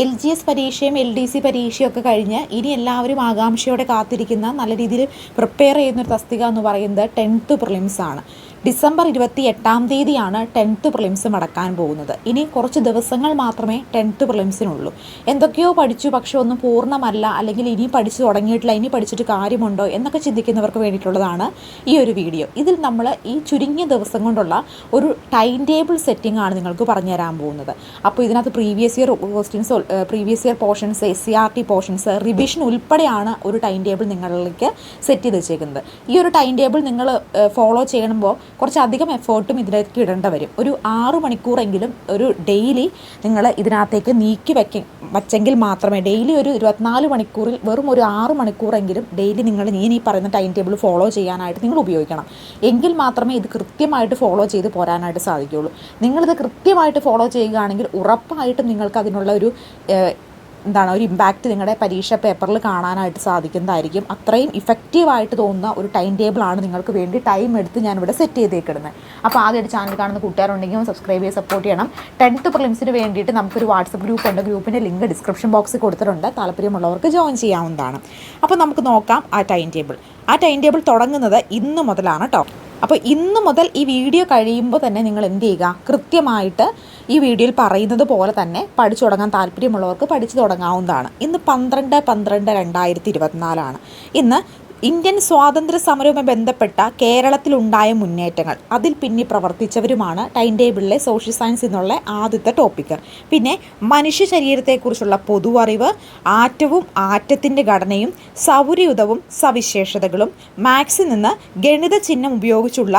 L G S പരീക്ഷയും L D C പരീക്ഷയും ഒക്കെ കഴിഞ്ഞ് ഇനി എല്ലാവരും ആകാംക്ഷയോടെ കാത്തിരിക്കുന്ന നല്ല രീതിയിൽ പ്രിപ്പയർ ചെയ്യുന്ന ഒരു തസ്തിക എന്ന് പറയുന്നത് ടെൻത്ത് പ്രിലിംസ് ആണ്. ഡിസംബർ ഇരുപത്തി എട്ടാം തീയതിയാണ് ടെൻത്ത് പ്രിലിംസ് നടക്കാൻ പോകുന്നത്. ഇനി കുറച്ച് ദിവസങ്ങൾ മാത്രമേ ടെൻത്ത് പ്രിലിംസിനുള്ളൂ. എന്തൊക്കെയോ പഠിച്ചു പക്ഷെ ഒന്നും പൂർണമല്ല. അല്ലെങ്കിൽ ഇനി പഠിച്ചു തുടങ്ങിയിട്ടില്ല ഇനി പഠിച്ചിട്ട് കാര്യമുണ്ടോ എന്നൊക്കെ ചിന്തിക്കുന്നവർക്ക് വേണ്ടിയിട്ടുള്ളതാണ് ഈ ഒരു വീഡിയോ. ഇതിൽ നമ്മൾ ഈ ചുരുങ്ങിയ ദിവസം കൊണ്ടുള്ള ഒരു ടൈം ടേബിൾ സെറ്റിംഗ് ആണ് നിങ്ങൾക്ക് പറഞ്ഞു തരാൻ പോകുന്നത്. അപ്പോൾ ഇതിനകത്ത് previous year questions previous year portions S C R T portions revision ഉൾപ്പെടെയാണ് ഒരു ടൈം ടേബിൾ നിങ്ങളിലേക്ക് സെറ്റ് ചെയ്ത് വെച്ചേക്കുന്നത്. ഈ ഒരു ടൈം ടേബിൾ നിങ്ങൾ ഫോളോ ചെയ്യണമ്പോൾ കുറച്ചധികം എഫേർട്ടും ഇതിലേക്ക് ഇടേണ്ട വരും. ഒരു ആറു മണിക്കൂറെങ്കിലും ഒരു ഡെയിലി നിങ്ങൾ ഇതിനകത്തേക്ക് നീക്കി വയ്ക്ക വച്ചെങ്കിൽ മാത്രമേ ഡെയിലി ഒരു ഇരുപത്തിനാല് മണിക്കൂറിൽ വെറും ഒരു ആറ് മണിക്കൂറെങ്കിലും ഡെയിലി നിങ്ങൾ ഞാൻ ഈ പറയുന്ന ടൈം ടേബിൾ ഫോളോ ചെയ്യാനായിട്ട് നിങ്ങൾ ഉപയോഗിക്കണം. എങ്കിൽ മാത്രമേ ഇത് കൃത്യമായിട്ട് ഫോളോ ചെയ്ത് പോരാനായിട്ട് സാധിക്കുകയുള്ളൂ. നിങ്ങളിത് കൃത്യമായിട്ട് ഫോളോ ചെയ്യുകയാണെങ്കിൽ ഉറപ്പായിട്ടും നിങ്ങൾക്ക് അതിനുള്ള ഒരു എന്താണ് ഒരു ഇമ്പാക്റ്റ് നിങ്ങളുടെ പരീക്ഷ പേപ്പറിൽ കാണാനായിട്ട് സാധിക്കുന്നതായിരിക്കും. അത്രയും ഇഫക്റ്റീവായിട്ട് തോന്നുന്ന ഒരു ടൈം ടേബിളാണ് നിങ്ങൾക്ക് വേണ്ടി ടൈം എടുത്ത് ഞാൻ ഇവിടെ സെറ്റ് ചെയ്തേക്കിടുന്നത് അപ്പോൾ ആദ്യമായിട്ട് ചാനൽ കാണുന്ന കൂട്ടുകാരുണ്ടെങ്കിൽ സബ്സ്ക്രൈബ് ചെയ്ത് സപ്പോർട്ട് ചെയ്യണം. ടെൻത്ത് പ്രിലിംസിന് വേണ്ടിയിട്ട് നമുക്കൊരു വാട്സപ്പ് ഗ്രൂപ്പ് ഉണ്ട്. ഗ്രൂപ്പിന്റെ ലിങ്ക് ഡിസ്ക്രിപ്ഷൻ ബോക്സിൽ കൊടുത്തിട്ടുണ്ട്. താല്പര്യമുള്ളവർക്ക് ജോയിൻ ചെയ്യാവുന്നതാണ്. അപ്പോൾ നമുക്ക് നോക്കാം ആ ടൈം ടേബിൾ ആ ടൈം ടേബിൾ തുടങ്ങുന്നത് ഇന്ന് മുതലാണ് കേട്ടോ അപ്പോൾ ഇന്ന് മുതൽ ഈ വീഡിയോ കഴിയുമ്പോൾ തന്നെ നിങ്ങൾ എന്ത് ചെയ്യുക? കൃത്യമായിട്ട് ഈ വീഡിയോയിൽ പറയുന്നത് പോലെ തന്നെ പഠിച്ചു തുടങ്ങാൻ താല്പര്യമുള്ളവർക്ക് പഠിച്ചു തുടങ്ങാവുന്നതാണ്. ഇന്ന് പന്ത്രണ്ട് പന്ത്രണ്ട് രണ്ടായിരത്തി ഇരുപത്തിനാലാണ്. ഇന്ന് ഇന്ത്യൻ സ്വാതന്ത്ര്യ സമരവുമായി ബന്ധപ്പെട്ട കേരളത്തിലുണ്ടായ മുന്നേറ്റങ്ങൾ. അതിൽ പിന്നി പ്രവർത്തിച്ചവരുമാണ് ടൈം ടേബിളിലെ സോഷ്യൽ സയൻസ് എന്നുള്ള ആദ്യത്തെ ടോപ്പിക്ക് പിന്നെ മനുഷ്യ ശരീരത്തെക്കുറിച്ചുള്ള പൊതുവറിവ് ആറ്റവും ആറ്റത്തിന്റെ ഘടനയും സൗരയുതവും സവിശേഷതകളും മാത്സിൽ നിന്ന് ഗണിത ചിഹ്നം ഉപയോഗിച്ചുള്ള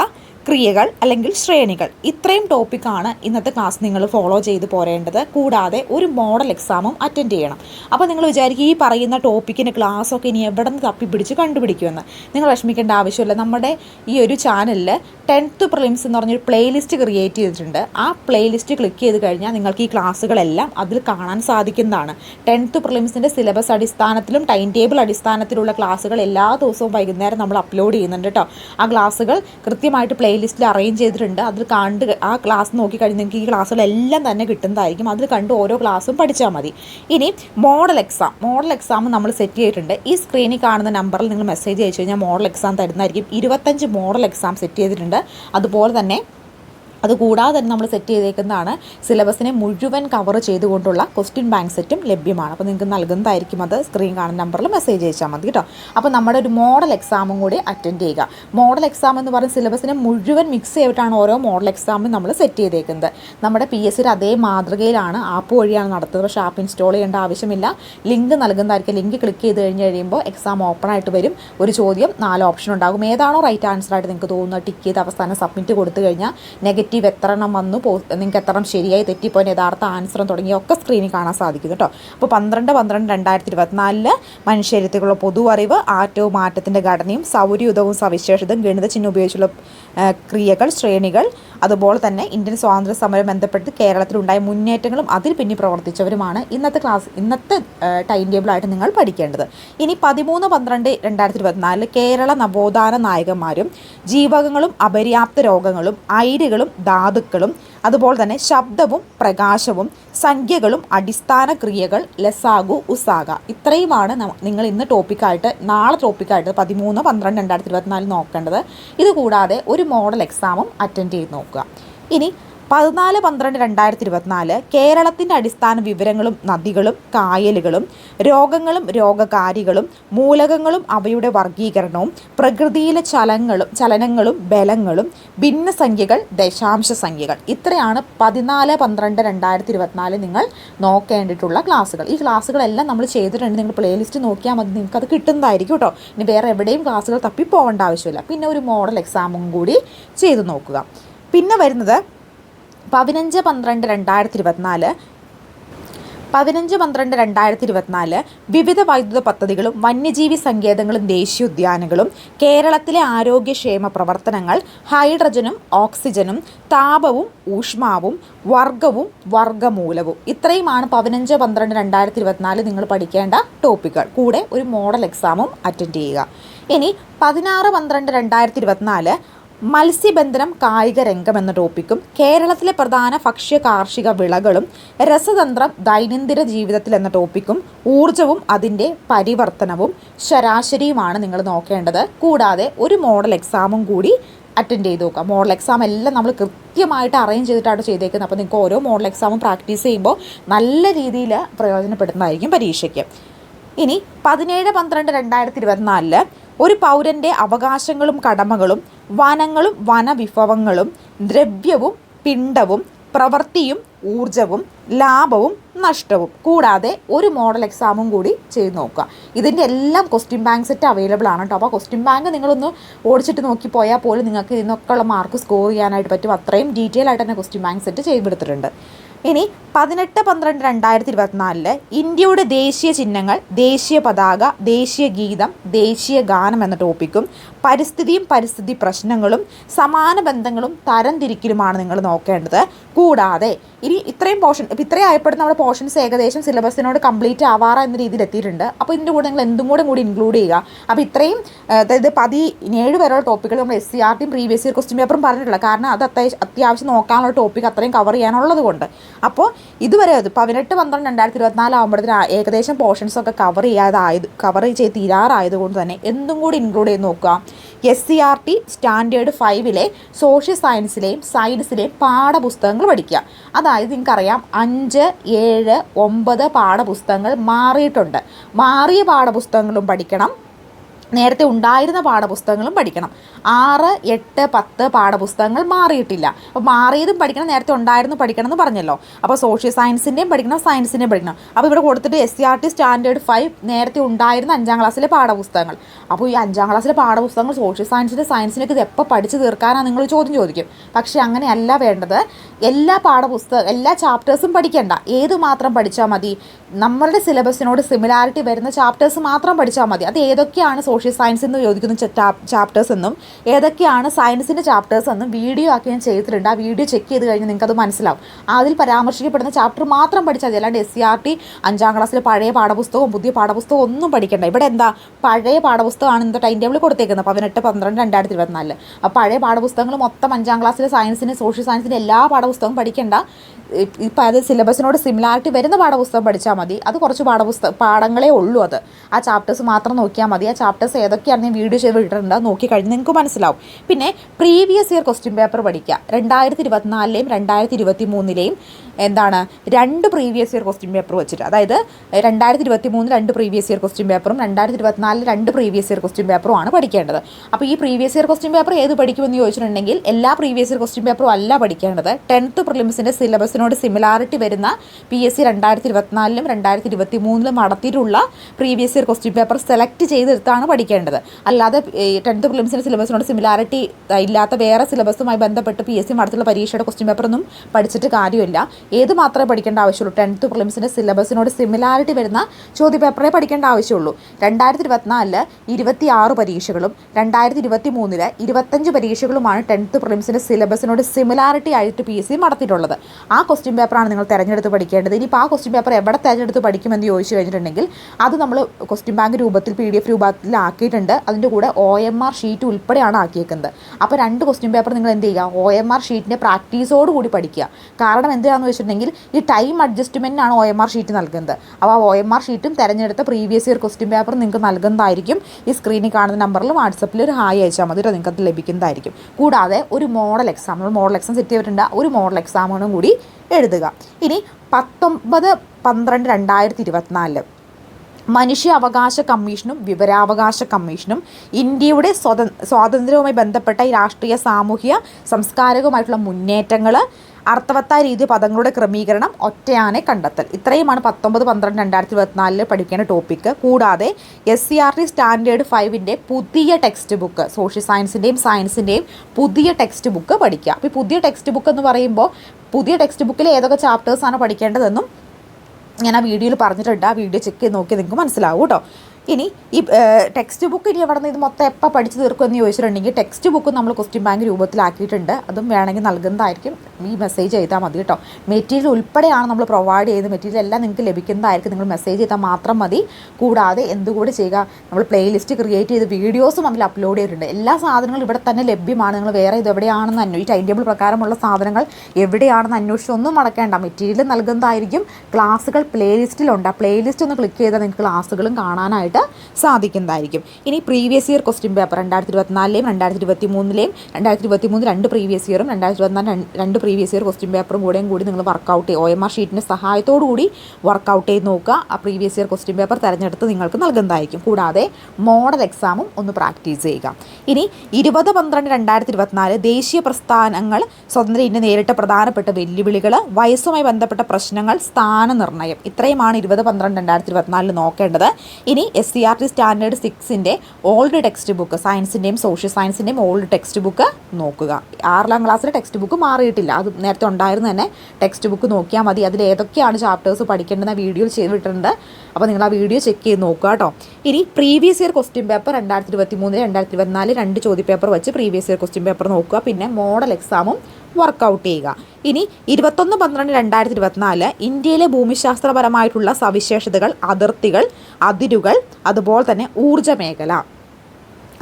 ക്രിയകൾ അല്ലെങ്കിൽ ശ്രേണികൾ. ഇത്രയും ടോപ്പിക്കാണ് ഇന്നത്തെ ക്ലാസ് നിങ്ങൾ ഫോളോ ചെയ്ത് പോരേണ്ടത്. കൂടാതെ ഒരു മോഡൽ എക്സാമും അറ്റൻഡ് ചെയ്യണം. അപ്പോൾ നിങ്ങൾ വിചാരിക്കും ഈ പറയുന്ന ടോപ്പിക്കിന് ക്ലാസ്സൊക്കെ ഇനി എവിടെ നിന്ന് തപ്പിപ്പിടിച്ച് കണ്ടുപിടിക്കുമെന്ന്. നിങ്ങൾ വിഷമിക്കേണ്ട ആവശ്യമില്ല. നമ്മുടെ ഈ ഒരു ചാനലിൽ ടെൻത്ത് പ്രിലിംസ് എന്ന് പറഞ്ഞൊരു പ്ലേലിസ്റ്റ് ക്രിയേറ്റ് ചെയ്തിട്ടുണ്ട്. ആ പ്ലേലിസ്റ്റ് ക്ലിക്ക് ചെയ്ത് കഴിഞ്ഞാൽ നിങ്ങൾക്ക് ഈ ക്ലാസ്സുകളെല്ലാം അതിൽ കാണാൻ സാധിക്കുന്നതാണ്. ടെൻത്ത് പ്രിലിംസിന്റെ സിലബസ് അടിസ്ഥാനത്തിലും ടൈം ടേബിൾ അടിസ്ഥാനത്തിലുള്ള ക്ലാസ്സുകൾ എല്ലാ ദിവസവും വൈകുന്നേരം നമ്മൾ അപ്ലോഡ് ചെയ്യുന്നുണ്ട് കേട്ടോ ആ ക്ലാസ്സുകൾ കൃത്യമായിട്ട് പ്ലേലിസ്റ്റിൽ അറേഞ്ച് ചെയ്തിട്ടുണ്ട്. അതിൽ കണ്ട് ആ ക്ലാസ് നോക്കി നോക്കിക്കഴിഞ്ഞ് നിങ്ങൾക്ക് ഈ ക്ലാസ്സുകളെല്ലാം തന്നെ കിട്ടുന്നതായിരിക്കും. അതിൽ കണ്ട് ഓരോ ക്ലാസ്സും പഠിച്ചാൽ മതി. ഇനി മോഡൽ എക്സാം മോഡൽ എക്സാം നമ്മൾ സെറ്റ് ചെയ്തിട്ടുണ്ട്. ഈ സ്ക്രീനിൽ കാണുന്ന നമ്പറിൽ നിങ്ങൾ മെസ്സേജ് അയച്ചു കഴിഞ്ഞാൽ മോഡൽ എക്സാം തരുന്നതായിരിക്കും. ഇരുപത്തഞ്ച് മോഡൽ എക്സാം സെറ്റ് ചെയ്തിട്ടുണ്ട്. അതുപോലെ തന്നെ അതുകൂടാതെ തന്നെ നമ്മൾ സെറ്റ് ചെയ്തേക്കുന്നതാണ് സിലബസിനെ മുഴുവൻ കവർ ചെയ്തുകൊണ്ടുള്ള ക്വസ്റ്റ്യൻ ബാങ്ക് സെറ്റും ലഭ്യമാണ്. അപ്പോൾ നിങ്ങൾക്ക് നൽകുന്നതായിരിക്കും അത് സ്ക്രീൻ കാണുന്ന നമ്പറിൽ മെസ്സേജ് അയച്ചാൽ മതി കേട്ടോ. അപ്പോൾ നമ്മുടെ ഒരു മോഡൽ എക്സാമും കൂടി അറ്റൻഡ് ചെയ്യുക. മോഡൽ എക്സാം എന്ന് പറയുന്ന സിലബസിനെ മുഴുവൻ മിക്സ് ചെയ്തിട്ടാണ് ഓരോ മോഡൽ എക്സാമും നമ്മൾ സെറ്റ് ചെയ്തേക്കുന്നത്. നമ്മുടെ പി എസ് സിയുടെ അതേ മാതൃകയിലാണ് ആപ്പ് വഴിയാണ് നടത്തുന്നത്. പക്ഷേ ആപ്പ് ഇൻസ്റ്റാൾ ചെയ്യേണ്ട ആവശ്യമില്ല. ലിങ്ക് നൽകുന്നതായിരിക്കും. ലിങ്ക് ക്ലിക്ക് ചെയ്ത് കഴിഞ്ഞ് കഴിയുമ്പോൾ എക്സാം ഓപ്പൺ ആയിട്ട് വരും. ഒരു ചോദ്യം നാല് ഓപ്ഷൻ ഉണ്ടാകും. ഏതാണോ റൈറ്റ് ആൻസർ ആയിട്ട് നിങ്ങൾക്ക് തോന്നുന്നത് ടിക്ക് ചെയ്ത് അവസാനം സബ്മിറ്റ് കൊടുത്തു കഴിഞ്ഞാൽ നെഗറ്റീവ് എത്ര എണ്ണം വന്നു നിങ്ങൾക്ക് എത്ര ശരിയായി തെറ്റിപ്പോയിന് യഥാർത്ഥ ആൻസറും തുടങ്ങിയ ഒക്കെ സ്ക്രീനിൽ കാണാൻ സാധിക്കും കേട്ടോ അപ്പോൾ പന്ത്രണ്ട് പന്ത്രണ്ട് രണ്ടായിരത്തി ഇരുപത്തിനാലിൽ മനുഷ്യരത്തിലുള്ള പൊതുവറിവ് ആറ്റവും മാറ്റത്തിന്റെ ഘടനയും സൗര്യുതവും സവിശേഷതയും ഗണിത ചിഹ്നം ഉപയോഗിച്ചുള്ള ക്രിയകൾ ശ്രേണികൾ അതുപോലെ തന്നെ ഇന്ത്യൻ സ്വാതന്ത്ര്യ സമരം ബന്ധപ്പെട്ട് കേരളത്തിലുണ്ടായ മുന്നേറ്റങ്ങളും അതിൽ പിന്നെ പ്രവർത്തിച്ചവരുമാണ് ഇന്നത്തെ ക്ലാസ് ഇന്നത്തെ ടൈം ടേബിളായിട്ട് നിങ്ങൾ പഠിക്കേണ്ടത്. ഇനി പതിമൂന്ന് പന്ത്രണ്ട് രണ്ടായിരത്തി ഇരുപത്തിനാലിൽ കേരള നവോത്ഥാന നായകന്മാരും ജീവകങ്ങളും അപര്യാപ്ത രോഗങ്ങളും ഐരുകളും ധാതുക്കളും അതുപോലെ തന്നെ ശബ്ദവും പ്രകാശവും സംഖ്യകളും അടിസ്ഥാന ക്രിയകൾ ലസാഗു ഉസാഗ. ഇത്രയുമാണ് നിങ്ങൾ ഇന്ന് ടോപ്പിക്കായിട്ട് നാളെ ടോപ്പിക്കായിട്ട് പതിമൂന്ന് പന്ത്രണ്ട് രണ്ടായിരത്തി ഇരുപത്തിനാല് നോക്കേണ്ടത്. ഇത് കൂടാതെ ഒരു മോഡൽ എക്സാമും അറ്റൻഡ് ചെയ്ത് നോക്കുക. ഇനി പതിനാല് പന്ത്രണ്ട് രണ്ടായിരത്തി ഇരുപത്തിനാല് കേരളത്തിന്റെ അടിസ്ഥാന വിവരങ്ങളും നദികളും കായലുകളും രോഗങ്ങളും രോഗകാരികളും മൂലകങ്ങളും അവയുടെ വർഗീകരണവും പ്രകൃതിയിലെ ചലങ്ങളും ചലനങ്ങളും ബലങ്ങളും ഭിന്നസംഖ്യകൾ ദശാംശ സംഖ്യകൾ ഇത്രയാണ് പതിനാല് പന്ത്രണ്ട് രണ്ടായിരത്തി ഇരുപത്തിനാല് നിങ്ങൾ നോക്കേണ്ടിയിട്ടുള്ള ക്ലാസ്സുകൾ. ഈ ക്ലാസ്സുകളെല്ലാം നമ്മൾ ചെയ്തിട്ടുണ്ട്. നിങ്ങൾ പ്ലേലിസ്റ്റ് നോക്കിയാൽ മതി. നിങ്ങൾക്ക് അത് കിട്ടുന്നതായിരിക്കും കേട്ടോ. ഇനി വേറെ എവിടെയും ക്ലാസ്സുകൾ തപ്പി പോകേണ്ട ആവശ്യമില്ല. പിന്നെ ഒരു മോഡൽ എക്സാമും കൂടി ചെയ്തു നോക്കുക. പിന്നെ വരുന്നത് പതിനഞ്ച് പന്ത്രണ്ട് രണ്ടായിരത്തി ഇരുപത്തിനാല് പതിനഞ്ച് പന്ത്രണ്ട് രണ്ടായിരത്തി ഇരുപത്തിനാല് വിവിധ വൈദ്യുത പദ്ധതികളും വന്യജീവി സങ്കേതങ്ങളും ദേശീയോദ്യാനങ്ങളും കേരളത്തിലെ ആരോഗ്യക്ഷേമ പ്രവർത്തനങ്ങൾ ഹൈഡ്രജനും ഓക്സിജനും താപവും ഊഷ്മാവും വർഗവും വർഗമൂലവും ഇത്രയുമാണ് പതിനഞ്ച് പന്ത്രണ്ട് രണ്ടായിരത്തി ഇരുപത്തിനാല് നിങ്ങൾ പഠിക്കേണ്ട ടോപ്പിക്കുകൾ. കൂടെ ഒരു മോഡൽ എക്സാമും അറ്റൻഡ് ചെയ്യുക. ഇനി പതിനാറ് പന്ത്രണ്ട് രണ്ടായിരത്തി ഇരുപത്തിനാല് മത്സ്യബന്ധനം കായിക രംഗം എന്ന ടോപ്പിക്കും കേരളത്തിലെ പ്രധാന ഭക്ഷ്യ കാർഷിക വിളകളും രസതന്ത്രം ദൈനംദിന ജീവിതത്തിൽ എന്ന ടോപ്പിക്കും ഊർജവും അതിന്റെ പരിവർത്തനവും ശരാശരിയുമാണ് നിങ്ങൾ നോക്കേണ്ടത്. കൂടാതെ ഒരു മോഡൽ എക്സാമും കൂടി അറ്റൻഡ് ചെയ്ത് നോക്കുക. മോഡൽ എക്സാം എല്ലാം നമ്മൾ കൃത്യമായിട്ട് അറേഞ്ച് ചെയ്തിട്ടാണ് ചെയ്തേക്കുന്നത്. അപ്പോൾ നിങ്ങൾക്ക് ഓരോ മോഡൽ എക്സാമും പ്രാക്ടീസ് ചെയ്യുമ്പോൾ നല്ല രീതിയിൽ പ്രയോജനപ്പെടുന്നതായിരിക്കും പരീക്ഷയ്ക്ക്. ഇനി പതിനേഴ് പന്ത്രണ്ട് രണ്ടായിരത്തി ഇരുപത്തിനാലിൽ ഒരു പൗരന്റെ അവകാശങ്ങളും കടമകളും വനങ്ങളും വനവിഭവങ്ങളും ദ്രവ്യവും പിണ്ടവും പ്രവൃത്തിയും ഊർജവും ലാഭവും നഷ്ടവും. കൂടാതെ ഒരു മോഡൽ എക്സാമും കൂടി ചെയ്ത് നോക്കുക. ഇതിന്റെ എല്ലാം ക്വസ്റ്റ്യൻ ബാങ്ക് സെറ്റ് അവൈലബിൾ ആണ് കേട്ടോ. അപ്പോൾ ക്വസ്റ്റ്യൻ ബാങ്ക് നിങ്ങളൊന്ന് ഓടിച്ചിട്ട് നോക്കിപ്പോയാൽ പോലും നിങ്ങൾക്ക് ഇതിനൊക്കെയുള്ള മാർക്ക് സ്കോർ ചെയ്യാനായിട്ട് പറ്റും. അത്രയും ഡീറ്റെയിൽ ആയിട്ട് തന്നെ ക്വസ്റ്റ്യൻ ബാങ്ക് സെറ്റ് ചെയ്തെടുത്തിട്ടുണ്ട്. ഇനി പതിനെട്ട് പന്ത്രണ്ട് രണ്ടായിരത്തി ഇരുപത്തിനാലിൽ ഇന്ത്യയുടെ ദേശീയ ചിഹ്നങ്ങൾ ദേശീയ പതാക ദേശീയ ഗീതം ദേശീയ ഗാനം എന്ന ടോപ്പിക്കും പരിസ്ഥിതിയും പരിസ്ഥിതി പ്രശ്നങ്ങളും സമാന ബന്ധങ്ങളും തരംതിരിക്കലുമാണ് നിങ്ങൾ നോക്കേണ്ടത്. കൂടാതെ ഇനി ഇത്രയും പോർഷൻ ഇപ്പം ഇത്രയും ആയപ്പോഴും നമ്മുടെ പോർഷൻസ് ഏകദേശം സിലബസിനോട് കംപ്ലീറ്റ് ആവാറ എന്ന രീതിയിൽ എത്തിയിട്ടുണ്ട്. അപ്പോൾ ഇതിന്റെ കൂടെ നിങ്ങൾ എന്തും കൂടെ കൂടി ഇൻക്ലൂഡ് ചെയ്യുക. അപ്പോൾ ഇത്രയും അതായത് പതി ഏഴ് വരെയുള്ള ടോപ്പിക്കൾ നമ്മൾ എസ് സി ആർ ടിയും പ്രീവിയസ് ഇയർ ക്വസ്റ്റ്യൻ പേപ്പറും പറഞ്ഞിട്ടില്ല കാരണം അത് അത്യാവശ്യം നോക്കാനുള്ള ടോപ്പിക് അത്രയും കവർ ചെയ്യാനുള്ളത് കൊണ്ട്. അപ്പോൾ ഇതുവരെ അത് പതിനെട്ട് പന്ത്രണ്ട് രണ്ടായിരത്തി ഇരുപത്തിനാല് ആകുമ്പോഴത്തേന് ഏകദേശം പോർഷൻസ് ഒക്കെ കവർ ചെയ്യാതായത് കവർ ചെയ്ത് തീരാറായതുകൊണ്ട് തന്നെ എന്തും കൂടി ഇൻക്ലൂഡ് ചെയ്ത് നോക്കുക. S C R T standard ഫൈവിലെ social സയൻസിലെയും സയൻസിലെയും പാഠപുസ്തകങ്ങൾ പഠിക്കുക. അതായത് നിങ്ങൾക്കറിയാം അഞ്ച് ഏഴ് ഒമ്പത് പാഠപുസ്തകങ്ങൾ മാറിയിട്ടുണ്ട്. മാറിയ പാഠപുസ്തകങ്ങളും പഠിക്കണം. നേരത്തെ ഉണ്ടായിരുന്ന പാഠപുസ്തകങ്ങളും പഠിക്കണം. ആറ് എട്ട് പത്ത് പാഠപുസ്തകങ്ങൾ മാറിയിട്ടില്ല. അപ്പോൾ മാറിയതും പഠിക്കണം നേരത്തെ ഉണ്ടായിരുന്നു പഠിക്കണം എന്ന് പറഞ്ഞല്ലോ. അപ്പോൾ സോഷ്യൽ സയൻസിന്റെയും പഠിക്കണം സയൻസിന്റെയും പഠിക്കണം. അപ്പോൾ ഇവിടെ കൊടുത്തിട്ട് S C R T standard five നേരത്തെ ഉണ്ടായിരുന്ന അഞ്ചാം ക്ലാസ്സിലെ പാഠപുസ്തകങ്ങൾ. അപ്പോൾ ഈ അഞ്ചാം ക്ലാസ്സിലെ പാഠപുസ്തകങ്ങൾ സോഷ്യൽ സയൻസിന്റെ സയൻസിനൊക്കെ ഇത് എപ്പോൾ പഠിച്ച് തീർക്കാനാണ് നിങ്ങൾ ചോദ്യം ചോദിക്കും. പക്ഷേ അങ്ങനെയല്ല വേണ്ടത്. എല്ലാ പാഠപുസ്തകം എല്ലാ ചാപ്റ്റേഴ്സും പഠിക്കേണ്ട. ഏത് മാത്രം പഠിച്ചാൽ മതി? നമ്മളുടെ സിലബസിനോട് സിമിലാരിറ്റി വരുന്ന ചാപ്റ്റേഴ്സ് മാത്രം പഠിച്ചാൽ മതി. അത് ഏതൊക്കെയാണ് സോഷ്യൽ സയൻസ് എന്ന് ചോദിക്കുന്ന ചാപ്റ്റേഴ്സ് എന്നും ഏതൊക്കെയാണ് സയൻസിന്റെ ചാപ്റ്റേഴ്സ് എന്നും വീഡിയോ ആക്കി ഞാൻ ചെയ്തിട്ടുണ്ട്. ആ വീഡിയോ ചെക്ക് ചെയ്ത് കഴിഞ്ഞാൽ നിങ്ങൾക്കത് മനസ്സിലാവും. അതിൽ പരാമർശിക്കപ്പെടുന്ന ചാപ്റ്റർ മാത്രം പഠിച്ചാൽ മതി. അല്ലാണ്ട് എസ് സി ആർ ടി അഞ്ചാം ക്ലാസ്സിലെ പഴയ പാഠപുസ്തകവും പുതിയ പാഠപുസ്തകവും ഒന്നും പഠിക്കേണ്ട. ഇവിടെ എന്താ? പഴയ പാഠപുസ്തകമാണ് ഇന്നത്തെ ടൈം ടേബിൾ കൊടുത്തേക്കുന്നത്. പതിനെട്ട് പന്ത്രണ്ട് രണ്ടായിരത്തി ഇരുപത്തിനാലിൽ. ആ പഴയ പാഠപുസ്തകങ്ങൾ മൊത്തം അഞ്ചാം ക്ലാസ്സിലെ സയൻസിന് സോഷ്യൽ സയൻസിന്റെ എല്ലാ പാഠപുസ്തകവും പഠിക്കേണ്ട. ഇപ്പം അത് സിലബസിനോട് സിമിലാരിറ്റി വരുന്ന പാഠപുസ്തകം പഠിച്ചാൽ മതി. അത് കുറച്ച് പാഠപുസ്തകം പാഠങ്ങളേ ഉള്ളൂ അത്. ആ ചാപ്റ്റേഴ്സ് മാത്രം നോക്കിയാൽ മതി. ആ ചാപ്റ്റേഴ്സ് ഏതൊക്കെയാണ് ഞാൻ വീഡിയോ ചെയ്ത് വിട്ടിട്ടുണ്ട് നോക്കി കഴിഞ്ഞ് നിങ്ങൾക്ക് മനസ്സിലാവും. പിന്നെ പ്രീവിയസ് ഇയർ ക്വസ്റ്റ്യൻ പേപ്പർ പഠിക്കുക രണ്ടായിരത്തി ഇരുപത്തിനാലിലെയും രണ്ടായിരത്തി ഇരുപത്തി മൂന്നിലെയും എന്താണ്? രണ്ട് പ്രീവിയസ് ഇയർ ക്വസ്റ്റ്യൻ പേപ്പർ വെച്ചിട്ട്. അതായത് രണ്ടായിരത്തി ഇരുപത്തി മൂന്ന് രണ്ട് പ്രീവിയസ് ഇയർ ക്വസ്റ്റ്യൻ പേപ്പറും രണ്ടായിരത്തി ഇരുപത്തിനാലിൽ രണ്ട് പ്രീവിയസ് ഇയർ ക്വസ്റ്റ്യൻ പേപ്പറും ആണ് പഠിക്കേണ്ടത്. അപ്പോൾ ഈ പ്രീവിയസ് ഇയർ ക്വസ്റ്റ്യൻ പേപ്പർ ഏത് പഠിക്കുമെന്ന് ചോദിച്ചിട്ടുണ്ടെങ്കിൽ എല്ലാ പ്രീവിയസ് ഇയർ ക്വസ്റ്റ്യൻ പേപ്പറും അല്ല പഠിക്കേണ്ടത്. ടെൻത്ത് പ്രിലിംസിന്റെ സിലബസിനോട് സിമിലാരിറ്റി വരുന്ന പി എസ് സി രണ്ടായിരത്തി ഇരുപത്തിനാലിലും രണ്ടായിരത്തി ഇരുപത്തി മൂന്നിലും നടത്തിയിട്ടുള്ള previous year question paper select ചെയ്തെടുത്താണ് പഠിക്കേണ്ടത്. അല്ലാതെ ടെൻത്ത് പ്രിലിംസിന്റെ സിലബസിനോട് സിമിലാരിറ്റി ഇല്ലാത്ത വേറെ സിലബസുമായി ബന്ധപ്പെട്ട് പി എസ് സി നടത്തിയുള്ള പരീക്ഷയുടെ ക്വസ്റ്റ്യൻ പേപ്പറൊന്നും പഠിച്ചിട്ട് കാര്യമില്ല. ഏത് മാത്രമേ പഠിക്കേണ്ട ആവശ്യമുള്ളൂ? ടെൻത്ത് പ്രിലിംസിന്റെ സിലബസിനോട് സിമിലാരിറ്റി വരുന്ന ചോദ്യ പേപ്പറേ പഠിക്കേണ്ട ആവശ്യമുള്ളൂ. രണ്ടായിരത്തി ഇരുപത്തിനാലിൽ ഇരുപത്തി ആറ് പരീക്ഷകളും രണ്ടായിരത്തി ഇരുപത്തി മൂന്നിൽ ഇരുപത്തഞ്ച് പരീക്ഷകളുമാണ് ടെൻത്ത് പ്രിലിംസിന്റെ സിലബസിനോട് സിമിലാരിറ്റി ആയിട്ട് പി സി നടത്തിയിട്ടുള്ളത് ആ ക്വസ്റ്റ്യൻ പേപ്പറാണ് നിങ്ങൾ തിരഞ്ഞെടുത്ത് പഠിക്കേണ്ടത്. ഇനിയിപ്പോൾ ആ ക്വസ്റ്റ്യൻ പേപ്പർ എവിടെ തിരഞ്ഞെടുത്ത് പഠിക്കുമെന്ന് ചോദിച്ചു കഴിഞ്ഞിട്ടുണ്ടെങ്കിൽ അത് നമ്മൾ ക്വസ്റ്റ്യൻ ബാങ്ക് രൂപത്തിൽ പി ഡി എഫ് രൂപത്തിലാക്കിയിട്ടുണ്ട്. അതിന്റെ കൂടെ ഒ എം ആർ ഷീറ്റ് ഉൾപ്പെടെയാണ് ആക്കിയേക്കുന്നത്. അപ്പോൾ രണ്ട് ക്വസ്റ്റ്യൻ പേപ്പർ നിങ്ങൾ എന്ത് ചെയ്യുക? ഒ എം ആർ ഷീറ്റിന്റെ പ്രാക്ടീസോട് കൂടി പഠിക്കുക. കാരണം എന്തിനാണെന്ന് വെച്ചിട്ടുണ്ടെങ്കിൽ ഈ ടൈം അഡ്ജസ്റ്റ്മെന്റിനാണ് ഒ എം ആർ ഷീറ്റ് നൽകുന്നത്. അപ്പോൾ ആ ഒ എം ആർ ഷീറ്റും തിരഞ്ഞെടുത്ത പ്രീവിയസ് ഇയർ ക്വസ്റ്റ്യൻ പേപ്പർ നിങ്ങൾക്ക് നൽകുന്നതായിരിക്കും. ഈ സ്ക്രീനിൽ കാണുന്ന നമ്പറിൽ വാട്സപ്പിൽ ഒരു ഹായ് അയച്ചാൽ മതി നിങ്ങൾക്ക് അത് ലഭിക്കുന്നതായിരിക്കും. കൂടാതെ ഒരു മോഡൽ എക്സാം നമ്മൾ മോഡൽ എക്സാം സെറ്റ് ചെയ്തിട്ടുണ്ട് ഒരു മോഡൽ എക്സാമുകളും കൂടി എഴുതുക. ഇനി പത്തൊമ്പത് പന്ത്രണ്ട് രണ്ടായിരത്തി ഇരുപത്തിനാലിൽ മനുഷ്യ അവകാശ കമ്മീഷനും വിവരാവകാശ കമ്മീഷനും ഇന്ത്യയുടെ സ്വത സ്വാതന്ത്ര്യവുമായി ബന്ധപ്പെട്ട ഈ രാഷ്ട്രീയ സാമൂഹിക സംസ്കാരവുമായിട്ടുള്ള മുന്നേറ്റങ്ങൾ അർത്ഥവത്തായ രീതി പദങ്ങളുടെ ക്രമീകരണം ഒറ്റയാനെ കണ്ടെത്തൽ. ഇത്രയുമാണ് പത്തൊമ്പത് പന്ത്രണ്ട് രണ്ടായിരത്തി ഇരുപത്തിനാലിൽ പഠിക്കേണ്ട ടോപ്പിക്ക്. കൂടാതെ S C R T standard ഫൈവിന്റെ പുതിയ ടെക്സ്റ്റ് ബുക്ക് സോഷ്യൽ സയൻസിന്റെയും സയൻസിന്റെയും പുതിയ ടെക്സ്റ്റ് ബുക്ക് പഠിക്കുക. അപ്പോൾ പുതിയ ടെക്സ്റ്റ് ബുക്ക് എന്ന് പറയുമ്പോൾ പുതിയ ടെക്സ്റ്റ് ബുക്കിൽ ഏതൊക്കെ ചാപ്റ്റേഴ്സാണ് പഠിക്കേണ്ടതെന്നും ഞാൻ ആ വീഡിയോയിൽ പറഞ്ഞിട്ടുണ്ട്. ആ വീഡിയോ ചെക്ക് ചെയ്ത് നോക്കി നിങ്ങൾക്ക് മനസ്സിലാവും കേട്ടോ. ഇനി ഈ ടെക്സ്റ്റ് ബുക്ക് ഇനി എവിടെ നിന്ന് ഇത് മൊത്തം എപ്പോൾ പഠിച്ചു തീർക്കുമെന്ന് ചോദിച്ചിട്ടുണ്ടെങ്കിൽ ടെക്സ്റ്റ് ബുക്ക് നമ്മൾ ക്വസ്റ്റ്യൻ ബാങ്ക് രൂപത്തിലാക്കിയിട്ടുണ്ട്. അതും വേണമെങ്കിൽ നൽകുന്നതായിരിക്കും. ഈ മെസ്സേജ് ചെയ്താൽ മതി കേട്ടോ. മെറ്റീരിയൽ ഉൾപ്പെടെയാണ് നമ്മൾ പ്രൊവൈഡ് ചെയ്ത് മെറ്റീരിയൽ എല്ലാം നിങ്ങൾക്ക് ലഭിക്കുന്നതായിരിക്കും. നിങ്ങൾ മെസ്സേജ് ചെയ്താൽ മാത്രം മതി. കൂടാതെ എന്തുകൂടി ചെയ്യുക? നമ്മൾ പ്ലേലിസ്റ്റ് ക്രിയേറ്റ് ചെയ്ത് വീഡിയോസും അതിൽ അപ്ലോഡ് ചെയ്തിട്ടുണ്ട്. എല്ലാ സാധനങ്ങളും ഇവിടെ തന്നെ ലഭ്യമാണ്. നിങ്ങൾ വേറെ ഇത് എവിടെയാണെന്ന് അന്വേഷിച്ച് ടൈം ടേബിൾ പ്രകാരമുള്ള സാധനങ്ങൾ എവിടെയാണെന്ന് അന്വേഷിച്ചൊന്നും മടക്കേണ്ട. മെറ്റീരിയൽ നൽകുന്നതായിരിക്കും. ക്ലാസ്സുകൾ പ്ലേലിസ്റ്റിലുണ്ട് ആ പ്ലേലിസ്റ്റ് ഒന്ന് ക്ലിക്ക് ചെയ്താൽ നിങ്ങൾക്ക് ക്ലാസ്സുകളും കാണാനായിട്ട് സാധിക്കുന്നതായിരിക്കും. ഇനി പ്രീവിയസ് ഇയർ ക്വസ്റ്റ്യൻ പേപ്പർ രണ്ടായിരത്തി ഇരുപത്തിനാലിലെയും രണ്ടായിരത്തി ഇരുപത്തി മൂന്നിലെയും രണ്ടായിരത്തി ഇരുപത്തി മൂന്ന് രണ്ട് പ്രീവിയസ് ഇയറും രണ്ടായിരത്തി ഇരുപത്തിനാല് രണ്ട് പ്രീവിയസ് ഇയർ ക്വസ്റ്റ്യൻ പേപ്പറും കൂടെയും കൂടി നിങ്ങൾ വർക്കൗട്ട് ചെയ്യും ഒ എം ആർ ഷീറ്റിന്റെ സഹായത്തോടു കൂടി വർക്കൗട്ട് ചെയ്ത് നോക്കുക. ആ പ്രീവിയസ് ഇയർ ക്വസ്റ്റ്യൻ പേപ്പർ തിരഞ്ഞെടുത്ത് നിങ്ങൾക്ക് നൽകുന്നതായിരിക്കും. കൂടാതെ മോഡൽ എക്സാമും ഒന്ന് പ്രാക്ടീസ് ചെയ്യുക. ഇനി ഇരുപത് പന്ത്രണ്ട് രണ്ടായിരത്തി ഇരുപത്തിനാല് ദേശീയ പ്രസ്ഥാനങ്ങൾ സ്വതന്ത്ര ഇന്ത്യ നേരിട്ട പ്രധാനപ്പെട്ട വെല്ലുവിളികൾ വയസ്സുമായി ബന്ധപ്പെട്ട പ്രശ്നങ്ങൾ സ്ഥാനനിർണയം. ഇത്രയുമാണ് ഇരുപത് പന്ത്രണ്ട് രണ്ടായിരത്തി ഇരുപത്തിനാലിൽ നോക്കേണ്ടത്. ഇനി S C R T standard സിക്സിന്റെ old text book സയൻസിന്റെയും സോഷ്യൽ സയൻസിന്റെയും ഓൾഡ് ടെക്സ്റ്റ് ബുക്ക് നോക്കുക. ആറാം ക്ലാസ്സിലെ ടെക്സ്റ്റ് ബുക്ക് മാറിയിട്ടില്ല. അത് നേരത്തെ ഉണ്ടായിരുന്നു തന്നെ ടെക്സ്റ്റ് ബുക്ക് നോക്കിയാൽ മതി. അതിൽ ഏതൊക്കെയാണ് ചാപ്റ്റേഴ്സ് പഠിക്കേണ്ടതെന്ന് വീഡിയോ ചെയ്തിട്ടുണ്ട്. അപ്പോൾ നിങ്ങൾ ആ വീഡിയോ ചെക്ക് ചെയ്ത് നോക്കുക കേട്ടോ ഇനി പ്രീവിയസ് ഇയർ ക്വസ്റ്റ്യൻ പേപ്പർ രണ്ടായിരത്തി ഇരുപത്തി മൂന്ന് രണ്ടായിരത്തി ഇരുപത്തിനാല് രണ്ട് ചോദ്യപേപ്പർ വെച്ച് പ്രീവിയസ് ഇയർ ക്വസ്റ്റ്യൻ പേപ്പർ നോക്കുക. പിന്നെ മോഡൽ എക്സാമും വർക്കൗട്ട് ചെയ്യുക. ഇനി ഇരുപത്തൊന്ന് പന്ത്രണ്ട് രണ്ടായിരത്തി ഇരുപത്തിനാല് ഇന്ത്യയിലെ ഭൂമിശാസ്ത്രപരമായിട്ടുള്ള സവിശേഷതകൾ അതിർത്തികൾ അതിരുകൾ അതുപോലെ തന്നെ ഊർജ മേഖല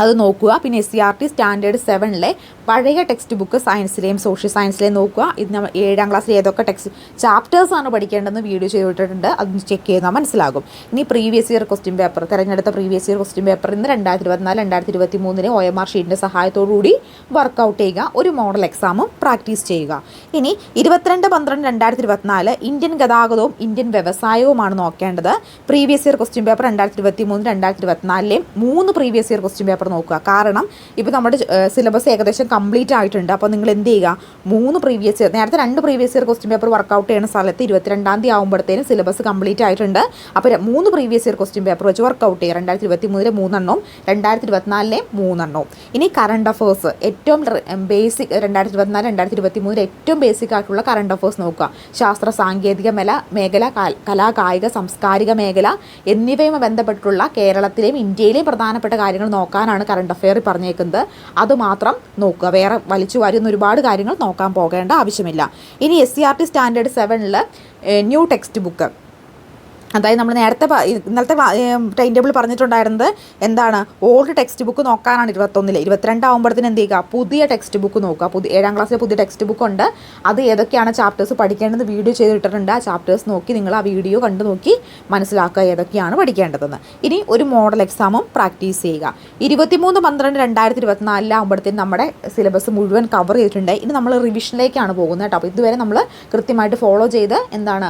അത് നോക്കുക. പിന്നെ S C R T standard സെവനിലെ പഴയ ടെക്സ്റ്റ് ബുക്ക് സയൻസിലെയും സോഷ്യൽ സയൻസിലെയും നോക്കുക. ഇത് നമ്മൾ ഏഴാം ക്ലാസ്സിലെ ഏതൊക്കെ ടെക്സ്റ്റ് ചാപ്റ്റേഴ്സാണ് പഠിക്കേണ്ടതെന്ന് വീഡിയോ ചെയ്തിട്ടുണ്ട്. അത് ചെക്ക് ചെയ്താൽ മനസ്സിലാകും. ഇനി പ്രീവിയസ് ഇയർ ക്വസ്റ്റ്യൻ പേപ്പർ തിരഞ്ഞെടുത്ത പ്രീവിയസ് ഇയർ ക്വസ്റ്റ്യൻ പേപ്പർ ഇന്ന് രണ്ടായിരത്തി ഇരുപത്തിനാല് രണ്ടായിരത്തി ഇരുപത്തി മൂന്നിലെ ഒ എം ആർ ഷീറ്റിന്റെ സഹായത്തോടുകൂടി വർക്കൗട്ട് ചെയ്യുക. ഒരു മോഡൽ എക്സാമും പ്രാക്ടീസ് ചെയ്യുക. ഇനി ഇരുപത്തിരണ്ട് പന്ത്രണ്ട് രണ്ടായിരത്തി ഇരുപത്തിനാല് ഇന്ത്യൻ ഗതാഗതവും ഇന്ത്യൻ വ്യവസായവുമാണ് നോക്കേണ്ടത്. പ്രീവിയസ് ഇയർ ക്വസ്റ്റ്യൻ പേപ്പർ രണ്ടായിരത്തി ഇരുപത്തി മൂന്ന് രണ്ടായിരത്തി ഇരുപത്തിനാലിലെയും മൂന്ന് പ്രീവിയസ് ഇയർ ക്വസ്റ്റ്യൻ പേപ്പർ നോക്കുക. കാരണം ഇപ്പോൾ നമ്മുടെ സിലബസ് ഏകദേശം കംപ്ലീറ്റ് ആയിട്ടുണ്ട്. അപ്പോൾ നിങ്ങൾ എന്ത് ചെയ്യുക? മൂന്ന് പ്രീവിയസ് ഇയർ നേരത്തെ രണ്ട് previous year question paper work out ചെയ്യുന്ന സ്ഥലത്ത് ഇരുപത്തിരണ്ടാം തീയതി ആകുമ്പോഴത്തേനും സിലബസ് കംപ്ലീറ്റ് ആയിട്ടുണ്ട്. അപ്പോൾ മൂന്ന് പ്രീവിയസ് ഇയർ ക്വസ്റ്റ്യൻ പേപ്പർ വെച്ച് വർക്കൗട്ട് ചെയ്യുക. രണ്ടായിരത്തി ഇരുപത്തി മൂന്നിലെ മൂന്നെണ്ണവും രണ്ടായിരത്തി ഇരുപത്തിനാലിലെ മൂന്നെണ്ണവും ഇനി കറണ്ട് അഫേഴ്സ് ഏറ്റവും ബേസിക് രണ്ടായിരത്തി ഇരുപത്തിനാല് രണ്ടായിരത്തി ഇരുപത്തി മൂന്നിൽ ഏറ്റവും ബേസിക് ആയിട്ടുള്ള കറണ്ട് അഫേഴ്സ് നോക്കുക. ശാസ്ത്ര സാങ്കേതിക മേല മേഖല കലാ കായിക സാംസ്കാരിക മേഖല എന്നിവയുമായി ബന്ധപ്പെട്ടുള്ള കേരളത്തിലെയും ഇന്ത്യയിലെയും പ്രധാനപ്പെട്ട കാര്യങ്ങൾ നോക്കാനാണ് കറണ്ട് അഫെയറിൽ പറഞ്ഞേക്കുന്നത്. അതുമാത്രം നോക്കുക. വേറെ വലിച്ചു വരുന്ന ഒരുപാട് കാര്യങ്ങൾ നോക്കാൻ പോകേണ്ട ആവശ്യമില്ല. ഇനി S C R T standard സെവനിൽ ന്യൂ ടെക്സ്റ്റ് ബുക്ക് അതായത് നമ്മൾ നേരത്തെ ഇന്നലത്തെ ടൈം ടേബിൾ പറഞ്ഞിട്ടുണ്ടായിരുന്നത് എന്താണ്? ഓൾഡ് ടെക്സ്റ്റ് ബുക്ക് നോക്കാനാണ് ഇരുപത്തൊന്നിൽ ഇരുപത്തിരണ്ടാകുമ്പോഴത്തേന് എന്ത് ചെയ്യുക? പുതിയ ടെക്സ്റ്റ് ബുക്ക് നോക്കുക. പുതിയ ഏഴാം ക്ലാസ്സിലെ പുതിയ ടെക്സ്റ്റ് ബുക്ക് ഉണ്ട്. അത് ഏതൊക്കെയാണ് ചാപ്റ്റേഴ്സ് പഠിക്കേണ്ടത് വീഡിയോ ചെയ്തിട്ടുണ്ട് ആ ചാപ്റ്റേഴ്സ് നോക്കി നിങ്ങൾ ആ വീഡിയോ കണ്ടു നോക്കി മനസ്സിലാക്കുക ഏതൊക്കെയാണ് പഠിക്കേണ്ടതെന്ന്. ഇനി ഒരു മോഡൽ എക്സാമും പ്രാക്ടീസ് ചെയ്യുക. ഇരുപത്തിമൂന്ന് പന്ത്രണ്ട് രണ്ടായിരത്തി ഇരുപത്തിനാലിലാകുമ്പോഴത്തേന് നമ്മുടെ സിലബസ് മുഴുവൻ കവർ ചെയ്തിട്ടുണ്ട്. ഇനി നമ്മൾ റിവിഷനിലേക്കാണ് പോകുന്നത് കേട്ടോ. അപ്പോൾ ഇതുവരെ നമ്മൾ കൃത്യമായിട്ട് ഫോളോ ചെയ്ത് എന്താണ്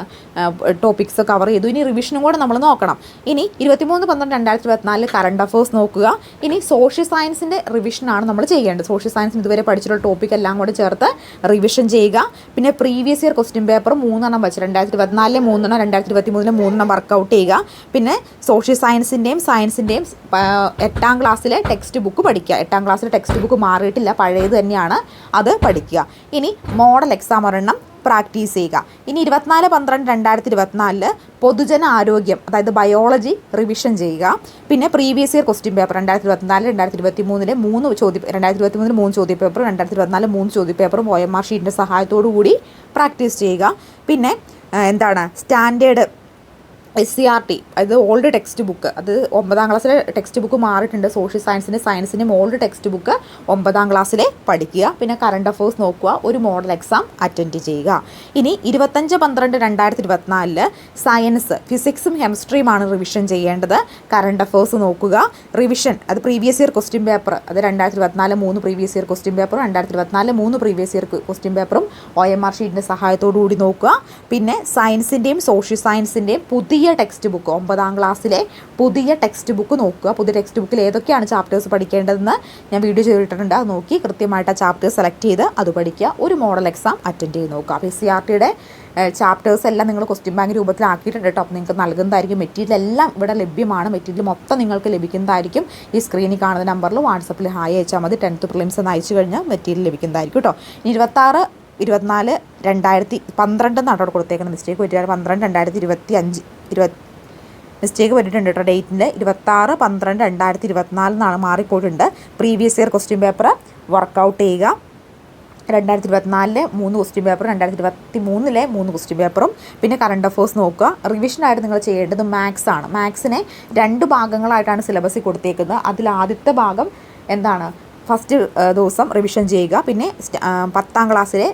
ടോപ്പിക്സ് കവർ ചെയ്തു. ഇനി റിവിഷനും കൂടെ നമ്മൾ നോക്കണം. ഇനി ഇരുപത്തിമൂന്ന് പന്ത്രണ്ട് രണ്ടായിരത്തി ഇരുപത്തിനാലിൽ കറണ്ട് അഫേഴ്സ് നോക്കുക. ഇനി സോഷ്യൽ സയൻസിന്റെ റിവിഷനാണ് നമ്മൾ ചെയ്യേണ്ടത്. സോഷ്യൽ സയൻസിന് ഇതുവരെ പഠിച്ചിട്ടുള്ള ടോപ്പിക് എല്ലാം കൂടെ ചേർത്ത് റിവിഷൻ ചെയ്യുക. പിന്നെ പ്രീവിയസ് ഇയർ ക്വസ്റ്റ്യൻ പേപ്പർ മൂന്നെണ്ണം വെച്ച് രണ്ടായിരത്തി ഇരുപത്തിനാലിലെ മൂന്നെണ്ണം രണ്ടായിരത്തി ഇരുപത്തി മൂന്നിലെ മൂന്നെണ്ണം വർക്കൗട്ട് ചെയ്യുക. പിന്നെ സോഷ്യൽ സയൻസിന്റെയും സയൻസിന്റെയും എട്ടാം ക്ലാസ്സിലെ ടെക്സ്റ്റ് ബുക്ക് പഠിക്കുക. എട്ടാം ക്ലാസ്സിലെ ടെക്സ്റ്റ് ബുക്ക് മാറിയിട്ടില്ല പഴയത് തന്നെയാണ് അത് പഠിക്കുക. ഇനി മോഡൽ എക്സാം ഒരെണ്ണം പ്രാക്ടീസ് ചെയ്യുക. ഇനി ഇരുപത്തിനാല് പന്ത്രണ്ട് രണ്ടായിരത്തി ഇരുപത്തിനാലിൽ പൊതുജന ആരോഗ്യം അതായത് ബയോളജി റിവിഷൻ ചെയ്യുക. പിന്നെ പ്രീവിയസ് ഇയർ ക്വസ്റ്റ്യൻ പേപ്പർ രണ്ടായിരത്തി ഇരുപത്തിനാല് രണ്ടായിരത്തി ഇരുപത്തി മൂന്നിലെ മൂന്ന് ചോദ്യ രണ്ടായിരത്തി ഇരുപത്തി മൂന്നിൽ മൂന്ന് ചോദ്യ പേപ്പർ രണ്ടായിരത്തി ഇരുപത്തിനാല് മൂന്ന് ചോദ്യ പേപ്പറും ഒ എം ആർ ഷീറ്റിന്റെ സഹായത്തോടു കൂടി പ്രാക്ടീസ് ചെയ്യുക. പിന്നെ എന്താണ്? Standard S C R T അത് ഓൾഡ് ടെക്സ്റ്റ് ബുക്ക് അത് ഒമ്പതാം ക്ലാസ്സിലെ ടെക്സ്റ്റ് ബുക്ക് മാറിയിട്ടുണ്ട്. സോഷ്യൽ സയൻസിന്റെ സയൻസിന്റെയും ഓൾഡ് ടെക്സ്റ്റ് ബുക്ക് ഒമ്പതാം ക്ലാസ്സിലെ പഠിക്കുക. പിന്നെ കറണ്ട് അഫേഴ്സ് നോക്കുക. ഒരു മോഡൽ എക്സാം അറ്റൻഡ് ചെയ്യുക. ഇനി ഇരുപത്തഞ്ച് പന്ത്രണ്ട് രണ്ടായിരത്തി ഇരുപത്തിനാലിൽ സയൻസ് ഫിസിക്സും കെമിസ്ട്രിയുമാണ് റിവിഷൻ ചെയ്യേണ്ടത്. കറണ്ട് അഫേഴ്സ് നോക്കുക. റിവിഷൻ അത് പ്രീവിയസ് ഇയർ ക്വസ്റ്റ്യൻ പേപ്പർ അത് രണ്ടായിരത്തി ഇരുപത്തിനാല് മൂന്ന് പ്രീവിയസ് ഇയർ ക്വസ്റ്റ്യൻ പേപ്പറും രണ്ടായിരത്തി ഇരുപത്തിനാല് മൂന്ന് പ്രീവിയസ് ഇയർ ക്വസ്റ്റ്യൻ പേപ്പറും ഒ എം ആർ ഷീറ്റിന്റെ സഹായത്തോടു കൂടി നോക്കുക. പിന്നെ സയൻസിന്റെയും സോഷ്യൽ സയൻസിന്റെയും പുതിയ ടെക്സ്റ്റ് ബുക്ക് ഒമ്പതാം ക്ലാസ്സിലെ പുതിയ ടെക്സ്റ്റ് ബുക്ക് നോക്കുക. പുതിയ ടെക്സ്റ്റ് ബുക്കിൽ ഏതൊക്കെയാണ് ചാപ്റ്റേഴ്സ് പഠിക്കേണ്ടതെന്ന് ഞാൻ വീഡിയോ ചെയ്തിട്ടുണ്ട്. അത് നോക്കി കൃത്യമായിട്ട് ആ ചാപ്റ്റേഴ്സ് സെലക്ട് ചെയ്ത് അത് പഠിക്കുക. ഒരു മോഡൽ എക്സാം അറ്റൻഡ് ചെയ്ത് നോക്കുക. എസ് സി ആർ ടിയുടെ ചാപ്റ്റേഴ്സ് എല്ലാം നിങ്ങൾ ക്വസ്റ്റ്യൻ ബാങ്ക് രൂപത്തിലാക്കിയിട്ടുണ്ട് കേട്ടോ. അപ്പോൾ നിങ്ങൾക്ക് നൽകുന്നതായിരിക്കും മെറ്റീരിയൽ എല്ലാം ഇവിടെ ലഭ്യമാണ്. മെറ്റീരിയൽ മൊത്തം നിങ്ങൾക്ക് ലഭിക്കുന്നതായിരിക്കും. ഈ സ്ക്രീനിൽ കാണുന്ന നമ്പറിൽ വാട്സപ്പിൽ ഹായ് അയച്ചാൽ മതി. ടെൻത്ത് പ്രിലിംസ് എന്ന് അയച്ചു കഴിഞ്ഞാൽ മെറ്റീരിയൽ ലഭിക്കുന്നതായിരിക്കും കേട്ടോ. ഇരുപത്താറ് ഇരുപത്തിനാല് രണ്ടായിരത്തി പന്ത്രണ്ട് എന്നാണ് അവിടെ കൊടുത്തേക്കുന്നത്. മിസ്റ്റേക്ക് പറ്റിയാൽ പന്ത്രണ്ട് രണ്ടായിരത്തി ഇരുപത്തി അഞ്ച് ഇരുപത്തി മിസ്റ്റേക്ക് പറ്റിയിട്ടുണ്ട് കേട്ടോ ഡേറ്റിന്റെ ഇരുപത്താറ് പന്ത്രണ്ട് രണ്ടായിരത്തി ഇരുപത്തിനാല് എന്നാണ് മാറിപ്പോയിട്ടുണ്ട്. Previous year question paper work out ചെയ്യുക. രണ്ടായിരത്തി ഇരുപത്തിനാലിലെ മൂന്ന് ക്വസ്റ്റ്യൻ പേപ്പറും രണ്ടായിരത്തി ഇരുപത്തി മൂന്നിലെ മൂന്ന് ക്വസ്റ്റ്യൻ പേപ്പറും പിന്നെ കറണ്ട് അഫേഴ്സ് നോക്കുക. റിവിഷനായിട്ട് നിങ്ങൾ ചെയ്യേണ്ടത് മാത്സ് ആണ്. മാത്സിനെ രണ്ട് ഭാഗങ്ങളായിട്ടാണ് സിലബസിൽ കൊടുത്തേക്കുന്നത്. അതിൽ ആദ്യത്തെ ഭാഗം എന്താണ്? ഫസ്റ്റ് ദിവസം റിവിഷൻ ചെയ്യുക. പിന്നെ പത്താം ക്ലാസ്സിലെ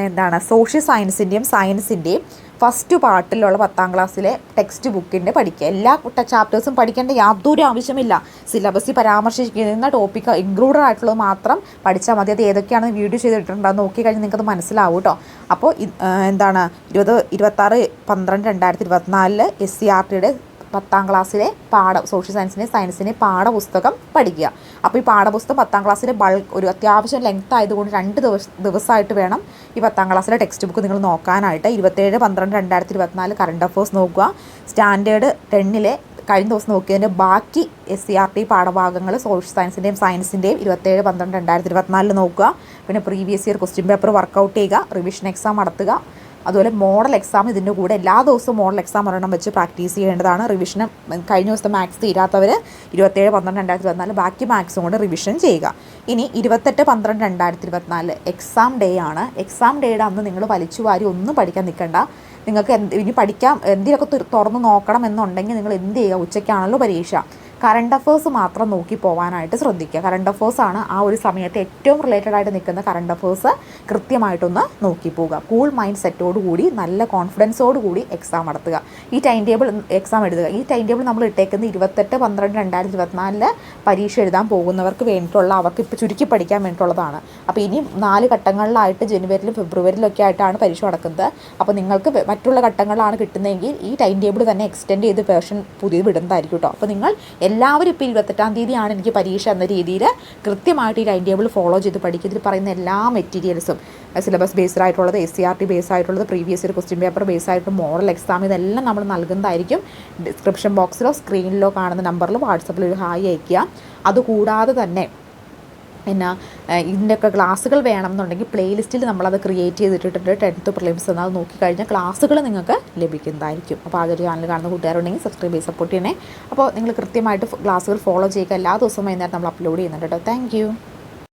എന്താണ് സോഷ്യൽ സയൻസിന്റെയും സയൻസിന്റെയും ഫസ്റ്റ് പാർട്ടിലുള്ള പത്താം ക്ലാസ്സിലെ ടെക്സ്റ്റ് ബുക്കിന്റെ പഠിക്കുക. എല്ലാ ചാപ്റ്റേഴ്സും പഠിക്കേണ്ട യാതൊരു ആവശ്യമില്ല സിലബസിൽ പരാമർശിക്കുന്ന ടോപ്പിക് ഇൻക്ലൂഡഡ് ആയിട്ടുള്ളത് മാത്രം പഠിച്ചാൽ മതി. അത് ഏതൊക്കെയാണെന്ന് വീഡിയോ ചെയ്തിട്ടുണ്ട് നോക്കി കഴിഞ്ഞാൽ നിങ്ങൾക്കത് മനസ്സിലാവും കേട്ടോ. അപ്പോൾ എന്താണ് ഇരുപത് ഇരുപത്താറ് പന്ത്രണ്ട് രണ്ടായിരത്തി ഇരുപത്തിനാലിൽ എസ് സി ആർ ടിയുടെ പത്താം ക്ലാസ്സിലെ പാഠ സോഷ്യൽ സയൻസിന്റെ സയൻസിന്റെ പാഠപുസ്തകം പഠിക്കുക. അപ്പോൾ ഈ പാഠപുസ്തകം പത്താം ക്ലാസ്സിലെ ബൾക്ക് ഒരു അത്യാവശ്യം ലെങ്ത് ആയതുകൊണ്ട് രണ്ട് ദിവസം ദിവസമായിട്ട് വേണം ഈ പത്താം ക്ലാസ്സിലെ ടെക്സ്റ്റ് ബുക്ക് നിങ്ങൾ നോക്കാനായിട്ട്. ഇരുപത്തേഴ് പന്ത്രണ്ട് രണ്ടായിരത്തി ഇരുപത്തിനാല് കറണ്ട് അഫേഴ്സ് നോക്കുക. സ്റ്റാൻഡേർഡ് ടെന്നിലെ കഴിഞ്ഞ ദിവസം നോക്കിയതിന്റെ ബാക്കി എസ് സി ആർ ടി പാഠഭാഗങ്ങൾ സോഷ്യൽ സയൻസിന്റെയും സയൻസിന്റെയും ഇരുപത്തേഴ് പന്ത്രണ്ട് രണ്ടായിരത്തി ഇരുപത്തിനാലിൽ നോക്കുക. പിന്നെ previous year question paper work out ചെയ്യുക. റിവിഷൻ എക്സാം നടത്തുക. അതുപോലെ മോഡൽ എക്സാം ഇതിന്റെ കൂടെ എല്ലാ ദിവസവും മോഡൽ എക്സാം ഒരെണ്ണം വെച്ച് പ്രാക്ടീസ് ചെയ്യേണ്ടതാണ്. റിവിഷൻ കഴിഞ്ഞ ദിവസത്തെ മാത്സ് തീരാത്തവർ ഇരുപത്തേഴ് പന്ത്രണ്ട് രണ്ടായിരത്തി ഇരുപത്തിനാല് ബാക്കി മാത്സും കൂടെ റിവിഷൻ ചെയ്യുക. ഇനി ഇരുപത്തെട്ട് പന്ത്രണ്ട് രണ്ടായിരത്തി ഇരുപത്തിനാല് എക്സാം ഡേ ആണ്. എക്സാം ഡേയുടെ അന്ന് നിങ്ങൾ വലിച്ചു വാരി ഒന്നും പഠിക്കാൻ നിൽക്കണ്ട. നിങ്ങൾക്ക് എന്ത് ഇനി പഠിക്കാം എന്തിനൊക്കെ തുറന്ന് നോക്കണം എന്നുണ്ടെങ്കിൽ നിങ്ങൾ എന്ത് ചെയ്യുക? ഉച്ചയ്ക്കാണല്ലോ പരീക്ഷ. കറണ്ട് അഫേഴ്സ് മാത്രം നോക്കി പോകാനായിട്ട് ശ്രദ്ധിക്കുക. കറണ്ട് അഫേഴ്സ് ആണ് ആ ഒരു സമയത്ത് ഏറ്റവും റിലേറ്റഡ് ആയിട്ട് നിൽക്കുന്ന കറണ്ട് അഫേഴ്സ് കൃത്യമായിട്ടൊന്ന് നോക്കി പോവുക. കൂൾ മൈൻഡ് സെറ്റോട് കൂടി നല്ല കോൺഫിഡൻസോട് കൂടി എക്സാം നടത്തുക. ഈ ടൈം ടേബിൾ എക്സാം എഴുതുക. ഈ ടൈം ടേബിൾ നമ്മൾ ഇട്ടേക്കുന്ന ഇരുപത്തെട്ട് പന്ത്രണ്ട് രണ്ടായിരത്തി ഇരുപത്തിനാലിൽ പരീക്ഷ എഴുതാൻ പോകുന്നവർക്ക് വേണ്ടിയിട്ടുള്ള അവർക്ക് ഇപ്പോൾ ചുരുക്കി പഠിക്കാൻ വേണ്ടിയിട്ടുള്ളതാണ്. അപ്പോൾ ഇനി നാല് ഘട്ടങ്ങളിലായിട്ട് ജനുവരിയിലും ഫെബ്രുവരിയിലും ഒക്കെ ആയിട്ടാണ് പരീക്ഷ നടക്കുന്നത്. അപ്പോൾ നിങ്ങൾക്ക് മറ്റുള്ള ഘട്ടങ്ങളിലാണ് കിട്ടുന്നതെങ്കിൽ ഈ ടൈം ടേബിൾ തന്നെ എക്സ്റ്റെൻഡ് ചെയ്ത് വേർഷൻ പുതിയത് വിടുന്നതായിരിക്കും കേട്ടോ അപ്പോൾ നിങ്ങൾ എല്ലാവരും ഇപ്പോൾ ഇരുപത്തെട്ടാം തീയതിയാണ് എനിക്ക് പരീക്ഷ എന്ന രീതിയിൽ കൃത്യമായിട്ട് ഈ ടൈം ടേബിൾ ഫോളോ ചെയ്ത് പഠിക്കുക. ഇതിൽ പറയുന്ന എല്ലാ മെറ്റീരിയൽസും സിലബസ് ബേസ്ഡ് ആയിട്ടുള്ളത് S C R T base ആയിട്ടുള്ളത് previous year question paper base ആയിട്ട് മോഡൽ എക്സാം ഇതെല്ലാം നമ്മൾ നൽകുന്നതായിരിക്കും. ഡിസ്ക്രിപ്ഷൻ ബോക്സിലോ സ്ക്രീനിലോ കാണുന്ന നമ്പറിൽ വാട്സപ്പിൽ ഒരു ഹായ് അയയ്ക്കുക. അതുകൂടാതെ തന്നെ പിന്നെ ഇതിന്റെയൊക്കെ ക്ലാസ്സുകൾ വേണമെന്നുണ്ടെങ്കിൽ പ്ലേലിസ്റ്റിൽ നമ്മളത് ക്രിയേറ്റ് ചെയ്തിട്ടിട്ടുണ്ട്. ടെൻത്ത് പ്രിലിംസ് എന്നാൽ നോക്കിക്കഴിഞ്ഞാൽ ക്ലാസ്സുകൾ നിങ്ങൾക്ക് ലഭിക്കുന്നതായിരിക്കും. അപ്പോൾ ആ ഒരു ചാനൽ കാണുന്ന കൂട്ടുകാരുണ്ടെങ്കിൽ സബ്സ്ക്രൈബ് ചെയ്ത് സപ്പോർട്ട് ചെയ്യണേ. അപ്പോൾ നിങ്ങൾ കൃത്യമായിട്ട് ക്ലാസ്സുകൾ ഫോളോ ചെയ്യുക. എല്ലാ ദിവസവും വൈകുന്നേരം നമ്മൾ അപ്ലോഡ് ചെയ്യുന്നുണ്ട് കേട്ടോ. താങ്ക്